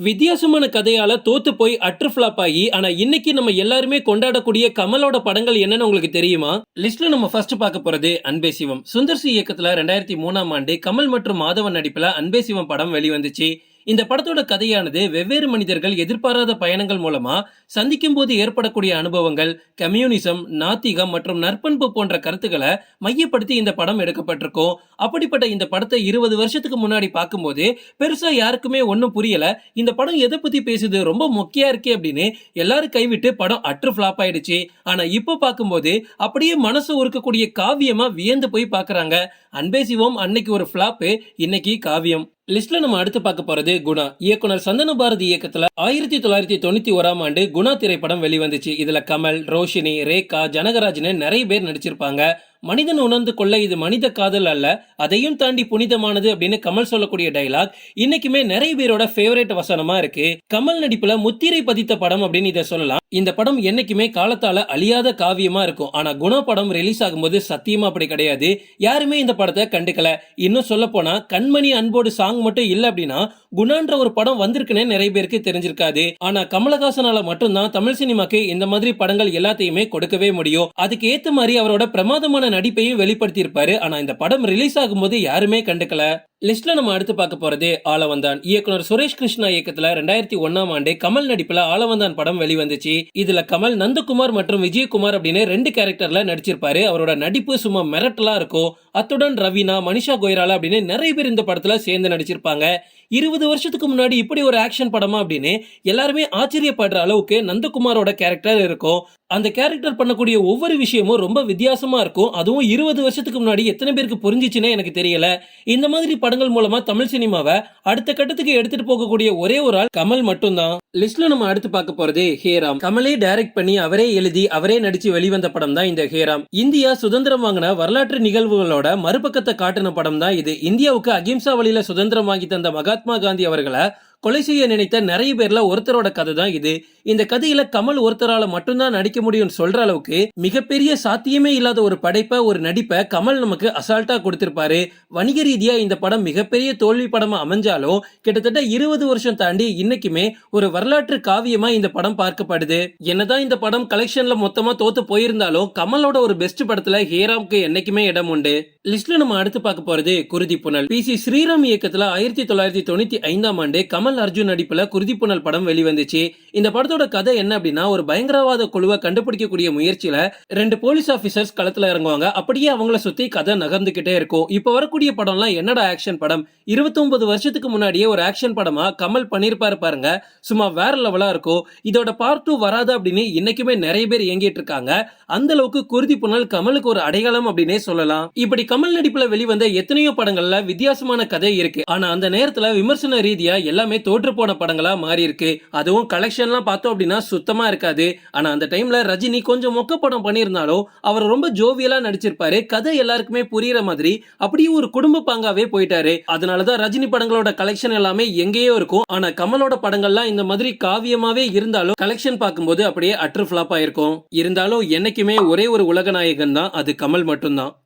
வித்தியாசமான கதையால தோத்து போய் அட்ரு ஃபிளாப் ஆகி ஆனா இன்னைக்கு நம்ம எல்லாருமே கொண்டாடக்கூடிய கமலோட படங்கள் என்னன்னு உங்களுக்கு தெரியுமா? லிஸ்ட்ல நம்ம ஃபர்ஸ்ட் பார்க்க போறது அன்பே சிவம். சுந்தர் சி இயக்கத்துல ரெண்டாயிரத்தி மூணாம் ஆண்டு கமல் மற்றும் மாதவன் நடிப்புல அன்பே சிவம் படம் வெளிவந்துச்சு. இந்த படத்தோட கதையானது வெவ்வேறு மனிதர்கள் எதிர்பாராத பயணங்கள் மூலமா சந்திக்கும் போது ஏற்படக்கூடிய அனுபவங்கள் கம்யூனிசம் நாத்திகம் மற்றும் நற்பண்பு போன்ற கருத்துக்களை மையப்படுத்தி இந்த படம் எடுக்கப்பட்டிருக்கும். அப்படிப்பட்ட இந்த படத்தை இருபது வருஷத்துக்கு முன்னாடி பார்க்கும்போது பெருசா யாருக்குமே ஒன்றும் புரியல. இந்த படம் எதை பத்தி பேசுது? ரொம்ப மொக்கையா இருக்கே அப்படின்னு எல்லாரும் கைவிட்டு படம் அற்று ஃபிளாப் ஆயிடுச்சு. ஆனா இப்போ பார்க்கும்போது அப்படியே மனசு உருக்கக்கூடிய காவியமா வியந்து போய் பார்க்குறாங்க. அன்பே சிவம் அன்னைக்கு ஒரு ஃபிளாப்பு இன்னைக்கு காவியம். லிஸ்ட்ல நம்ம அடுத்து பார்க்க போறது குணா. இயக்குனர் சந்தன பாரதி இயக்கத்துல ஆயிரத்தி தொள்ளாயிரத்தி தொண்ணூத்தி ஓராம் ஆண்டு குணா திரைப்படம் வெளிவந்துச்சு. இதுல கமல் ரோஷினி ரேகா ஜனகராஜ்னு நிறைய பேர் நடிச்சிருப்பாங்க. மனிதன் உணர்ந்து கொள்ள இது மனித காதல் அல்ல. அதையும் தாண்டி புனிதமானது அப்படின்னு கமல் சொல்லக்கூடிய டைலாக் இன்னைக்குமே நிறைய பேரோட ஃபேவரட் வசனமா இருக்கு. கமல் நடிப்புல முத்திரை பதித்த படம் அப்படின்னு இதை சொல்லலாம். இந்த படம் என்னைக்குமே காலத்தால அழியாத காவியமா இருக்கும். ஆனா குணா படம் ரிலீஸ் ஆகும்போது சத்தியமா அப்படி கிடையாது. யாருமே இந்த படத்தை கண்டுக்கல. இன்னும் சொல்ல போனா கண்மணி அன்போடு சாங் மட்டும் இல்ல அப்படின்னா குணான்ற ஒரு படம் வந்திருக்குன்னே நிறைய பேருக்கு தெரிஞ்சிருக்காது. ஆனா கமலஹாசனால மட்டும்தான் தமிழ் சினிமாக்கு இந்த மாதிரி படங்கள் எல்லாத்தையுமே கொடுக்கவே முடியும். அதுக்கு ஏத்த மாதிரி அவரோட பிரமாதமான நடிப்பையும் வெளிப்படுத்தி இருப்பாரு ஆனா இந்த படம் ரிலீஸ் ஆகும்போது யாருமே கண்டுக்கல. லிஸ்ட்ல நம்ம அடுத்து பார்க்க போறது ஆலவந்தான். இயக்குனர் சுரேஷ் கிருஷ்ணா இயக்கத்துல ரெண்டாயிரத்தி ஒன்னாம் ஆண்டு கமல் நடிப்புல ஆலவந்தான் படம் வெளிவந்துச்சு. இதுல கமல் நந்தகுமார் மற்றும் விஜயகுமார் அப்படின்னு ரெண்டு கேரக்டர்ல நடிச்சிருப்பாரு. அவரோட நடிப்பு சும்மா மிரட்டலா இருக்கும். அத்துடன் ரவீனா மனிஷா கொய்ராலா அப்படின்னு நிறைய பேர் இந்த படத்துல சேர்ந்து நடிச்சிருப்பாங்க. இருபது வருஷத்துக்கு முன்னாடி இப்படி ஒரு ஆக்ஷன் படமா அப்படின்னு எல்லாருமே ஆச்சரியப்படுற அளவுக்கு நந்தகுமாரோட கேரக்டர் இருக்கும். அந்த கேரக்டர் பண்ணக்கூடிய ஒவ்வொரு விஷயமும் ரொம்ப வித்தியாசமா இருக்கும். அதுவும் இருபது வருஷத்துக்கு முன்னாடி எத்தனை பேருக்கு புரிஞ்சிச்சுன்னே எனக்கு தெரியல. இந்த மாதிரி படங்கள் மூலமா தமிழ் சினிமாவை அடுத்த கட்டத்துக்கு எடுத்துட்டு போகக்கூடிய ஒரே ஒரு ஆள் கமல் மட்டும்தான். லிஸ்ட்ல நம்ம அடுத்து பார்க்க போறது ஹேராம். கமலே டைரக்ட் பண்ணி அவரே எழுதி அவரே நடிச்சு வெளிவந்த படம் தான் இந்த ஹேராம். இந்தியா சுதந்திரம் வாங்கின வரலாற்று நிகழ்வுகளோட மறுபக்கத்தை காட்டின படம் தான் இது. இந்தியாவுக்கு அகிம்சா வழியில சுதந்திரம் வாங்கி தந்த மகாத்மா காந்தி அவர்களை கொலை செய்ய நினைத்த நிறைய பேர்ல ஒருத்தரோட கதை தான் இது. இந்த கதையில கமல் ஒருத்தரால மட்டும்தான் நடிக்க முடியும்னு சொல்ற அளவுக்கு மிகப்பெரிய சாத்தியமே இல்லாத ஒரு படைப்பை ஒரு நடிப்பை கமல் நமக்கு அசால்ட்டா கொடுத்திருப்பாரு. வணிக ரீதியா இந்த படம் மிகப்பெரிய தோல்வி படமா அமைஞ்சாலும் கிட்டத்தட்ட இருபது வருஷம் தாண்டி இன்னைக்குமே ஒரு வரலாற்று காவியமா இந்த படம் பார்க்கப்படுது. என்னதான் இந்த படம் கலெக்ஷன்ல மொத்தமா தோத்து போயிருந்தாலும் கமலோட ஒரு பெஸ்ட் படத்துல ஹேராம்க்கு என்னைக்குமே இடம் உண்டு. லிஸ்ட்ல நம்ம அடுத்து பார்க்க போறது குருதி புனல். பி சி ஸ்ரீராம் இயக்கத்துல ஆயிரத்தி தொள்ளாயிரத்தி தொண்ணூத்தி ஐந்தாம் ஆண்டு கமல் கமல் அர்ஜுன் நடிப்புல குருதிப்புணல் படம் வெளிவந்துச்சு. இந்த படத்தோட கதை என்ன அப்படின்னா ஒரு பயங்கரவாத குழுவை கண்டுபிடிக்கக்கூடிய முயற்சியில ரெண்டு போலீஸ் ஆபீசர்ஸ் களத்துல இறங்குவாங்க. அப்படியே அவங்கள சுத்தி கதை நகர்ந்துகிட்டே இருக்கும். இப்ப வரக்கூடிய படம்லாம் என்னடா ஆக்ஷன் படம்? 29 வருஷத்துக்கு முன்னாடியே ஒரு ஆக்ஷன் படமா கமல் பண்ணிருப்பாரு பாருங்க. சும்மா வேற லெவலா இருக்கும். இதோட பார்ட் டூ வராது அப்படின்னு இன்னைக்குமே நிறைய பேர் இயங்கிட்டு இருக்காங்க. அந்த அளவுக்கு குருதி புனல் கமலுக்கு ஒரு அடையாளம் அப்படின்னே சொல்லலாம். இப்படி கமல் நடிப்புல வெளிவந்த எத்தனையோ படங்கள்ல வித்தியாசமான கதை இருக்கு. ஆனா அந்த நேரத்துல விமர்சன ரீதியா எல்லாமே தோற்று போன படங்களா மாறி இருக்கு. அதுவும் கலெக்ஷன்லாம் பார்த்தோம் அப்படின்னா சுத்தமா இருக்காது. ஆனா அந்த டைம்ல ரஜினி கொஞ்சம் மொக்க படம் பண்ணியிருந்தாலும் அவர் ரொம்ப ஜோவியலா நடிச்சிருப்பாரு. கதை எல்லாருக்குமே புரியுற மாதிரி அப்படியே ஒரு குடும்ப பாங்காவே போயிட்டாரு. அதனாலதான் ரஜினி படங்களோட கலெக்ஷன் எல்லாமே எங்கேயோ இருக்கும். ஆனா கமலோட படங்கள்லாம் இந்த மாதிரி காவியமாவே இருந்தாலும் கலெக்ஷன் பார்க்கும்போது அப்படியே அட்ரு ஃபிளாப் ஆயிருக்கும். இருந்தாலும் என்னைக்குமே ஒரே ஒரு உலக நாயகன் தான். அது கமல் மட்டும்தான்.